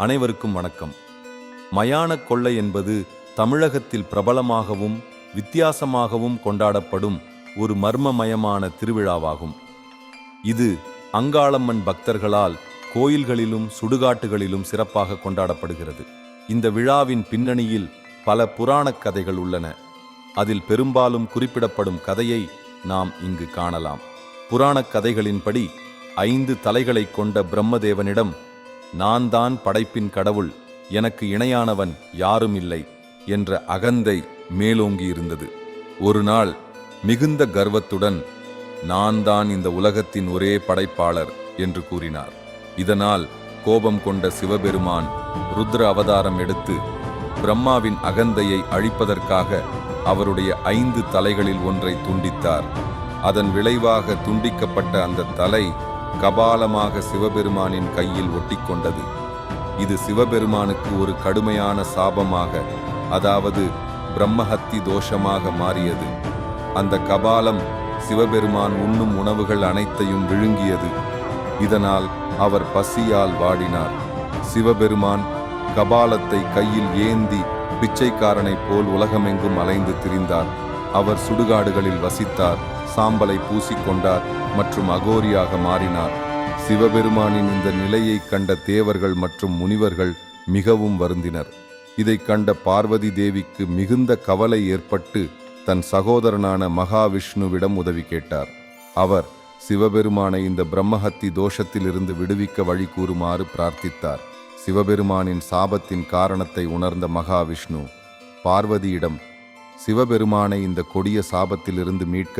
அனைவருக்கும் வணக்கம். மயானக் கொள்ளை என்பது தமிழகத்தில் பிரபலமாகவும் வித்தியாசமாகவும் கொண்டாடப்படும் ஒரு மர்மமயமான திருவிழாவாகும். இது அங்காளம்மன் பக்தர்களால் கோயில்களிலும் சுடுகாட்டுகளிலும் சிறப்பாக கொண்டாடப்படுகிறது. இந்த விழாவின் பின்னணியில் பல புராணக் கதைகள் உள்ளன. அதில் பெரும்பாலும் குறிப்பிடப்படும் கதையை நாம் இங்கு காணலாம். புராணக் கதைகளின்படி ஐந்து தலைகளைக் கொண்ட பிரம்மதேவனிடம் நான் தான் படைப்பின் கடவுள் எனக்கு இணையானவன் யாரும் இல்லை என்ற அகந்தை மேலோங்கியிருந்தது. ஒரு நாள் மிகுந்த கர்வத்துடன் நான் தான் இந்த உலகத்தின் ஒரே படைப்பாளர் என்று கூறினார். இதனால் கோபம் கொண்ட சிவபெருமான் ருத்ர அவதாரம் எடுத்து பிரம்மாவின் அகந்தையை அழிப்பதற்காக அவருடைய ஐந்து தலைகளில் ஒன்றை துண்டித்தார். அதன் விளைவாக துண்டிக்கப்பட்ட அந்த தலை கபாலமாக சிவபெருமானின் கையில் ஒட்டிக்கொண்டது. இது சிவபெருமானுக்கு ஒரு கடுமையான சாபமாக அதாவது பிரம்மஹத்தி தோஷமாக மாறியது. அந்த கபாலம் சிவபெருமான் உண்ணும் உணவுகள் அனைத்தையும் விழுங்கியது. இதனால் அவர் பசியால் வாடினார். சிவபெருமான் கபாலத்தை கையில் ஏந்தி பிச்சைக்காரனைப் போல் உலகமெங்கும் அலைந்து திரிந்தார். அவர் சுடுகாடுகளில் வசித்தார். சாம்பலை பூசிக்கொண்டார் மற்றும் அகோரியாக மாறினார். சிவபெருமானின் இந்த நிலையை கண்ட தேவர்கள் மற்றும் முனிவர்கள் மிகவும் வருந்தினர். இதை கண்ட பார்வதி தேவிக்கு மிகுந்த கவலை ஏற்பட்டு தன் சகோதரனான மகாவிஷ்ணுவிடம் உதவி கேட்டார். அவர் சிவபெருமானை இந்த பிரம்மஹத்தி தோஷத்திலிருந்து விடுவிக்க வழி கூறுமாறு பிரார்த்தித்தார். சிவபெருமானின் சாபத்தின் காரணத்தை உணர்ந்த மகாவிஷ்ணு பார்வதியிடம் சிவபெருமானை இந்த கொடிய சாபத்திலிருந்து மீட்க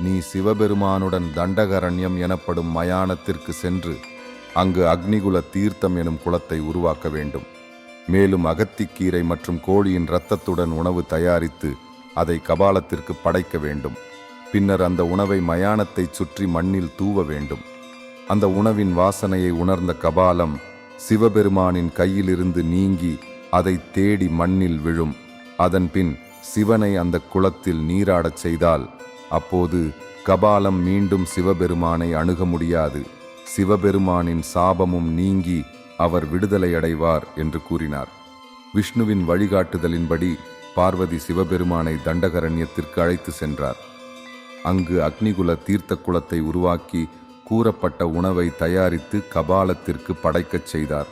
நீ சிவபெருமானுடன் தண்டகரண்யம் எனப்படும் மயானத்திற்கு சென்று அங்கு அக்னிகுல தீர்த்தம் எனும் குளத்தை உருவாக்க வேண்டும். மேலும் அகத்திக்கீரை மற்றும் கோழியின் இரத்தத்துடன் உணவு தயாரித்து அதை கபாலத்திற்கு படைக்க வேண்டும். பின்னர் அந்த உணவை மயானத்தைச் சுற்றி மண்ணில் தூவ வேண்டும். அந்த உணவின் வாசனையை உணர்ந்த கபாலம் சிவபெருமானின் கையிலிருந்து நீங்கி அதை தேடி மண்ணில் விழும். அதன்பின் சிவனை அந்த குளத்தில் நீராடச் செய்தால் அப்போது கபாலம் மீண்டும் சிவபெருமானை அணுக முடியாது. சிவபெருமானின் சாபமும் நீங்கி அவர் விடுதலை அடைவார் என்று கூறினார். விஷ்ணுவின் வழிகாட்டுதலின்படி பார்வதி சிவபெருமானை தண்டகரண்யத்திற்கு அழைத்து சென்றார். அங்கு அக்னிகுல தீர்த்த குளத்தை உருவாக்கி கூறப்பட்ட உணவை தயாரித்து கபாலத்திற்கு படைக்கச் செய்தார்.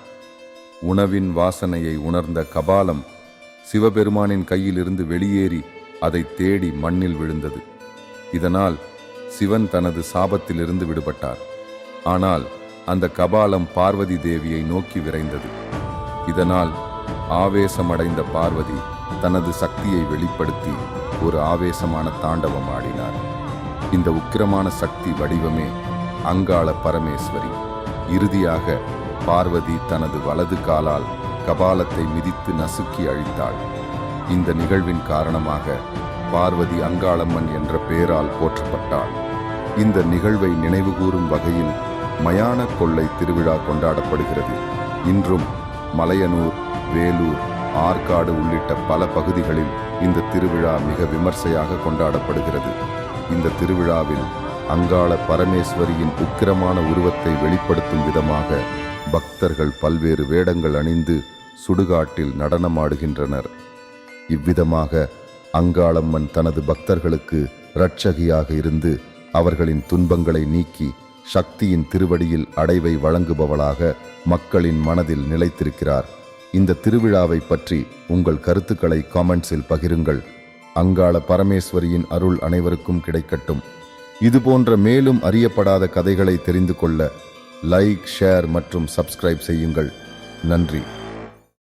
உணவின் வாசனையை உணர்ந்த கபாலம் சிவபெருமானின் கையிலிருந்து வெளியேறி அதை தேடி மண்ணில் விழுந்தது. இதனால் சிவன் தனது சாபத்திலிருந்து விடுபட்டார். ஆனால் அந்த கபாலம் பார்வதி தேவியை நோக்கி விரைந்தது. இதனால் ஆவேசமடைந்த பார்வதி தனது சக்தியை வெளிப்படுத்தி ஒரு ஆவேசமான தாண்டவம் ஆடினார். இந்த உக்கிரமான சக்தி வடிவமே அங்காள பரமேஸ்வரி. இறுதியாக பார்வதி தனது வலது காலால் கபாலத்தை மிதித்து நசுக்கி அழித்தாள். இந்த நிகழ்வின் காரணமாக பார்வதி அங்காளம்மன் என்ற பெயரால் போற்றப்பட்டாள். இந்த நிகழ்வை நினைவுகூரும் வகையில் மயான கொள்ளை திருவிழா கொண்டாடப்படுகிறது. இன்றும் மலையனூர் வேலூர் ஆற்காடு உள்ளிட்ட பல பகுதிகளில் இந்த திருவிழா மிக விமர்சையாக கொண்டாடப்படுகிறது. இந்த திருவிழாவில் அங்காள பரமேஸ்வரியின் உக்கிரமான உருவத்தை வெளிப்படுத்தும் விதமாக பக்தர்கள் பல்வேறு வேடங்கள் அணிந்து சுடுகாட்டில் நடனமாடுகின்றனர். இவ்விதமாக அங்காளம்மன் தனது பக்தர்களுக்கு இரட்சகியாக இருந்து அவர்களின் துன்பங்களை நீக்கி சக்தியின் திருவடியில் அடைவை வழங்குபவளாக மக்களின் மனதில் நிலைத்திருக்கிறார். இந்த திருவிழாவை பற்றி உங்கள் கருத்துக்களை காமெண்ட்ஸில் பகிருங்கள். அங்காள பரமேஸ்வரியின் அருள் அனைவருக்கும் கிடைக்கட்டும். இதுபோன்ற மேலும் அறியப்படாத கதைகளை தெரிந்து கொள்ள லைக் ஷேர் மற்றும் சப்ஸ்கிரைப் செய்யுங்கள். நன்றி.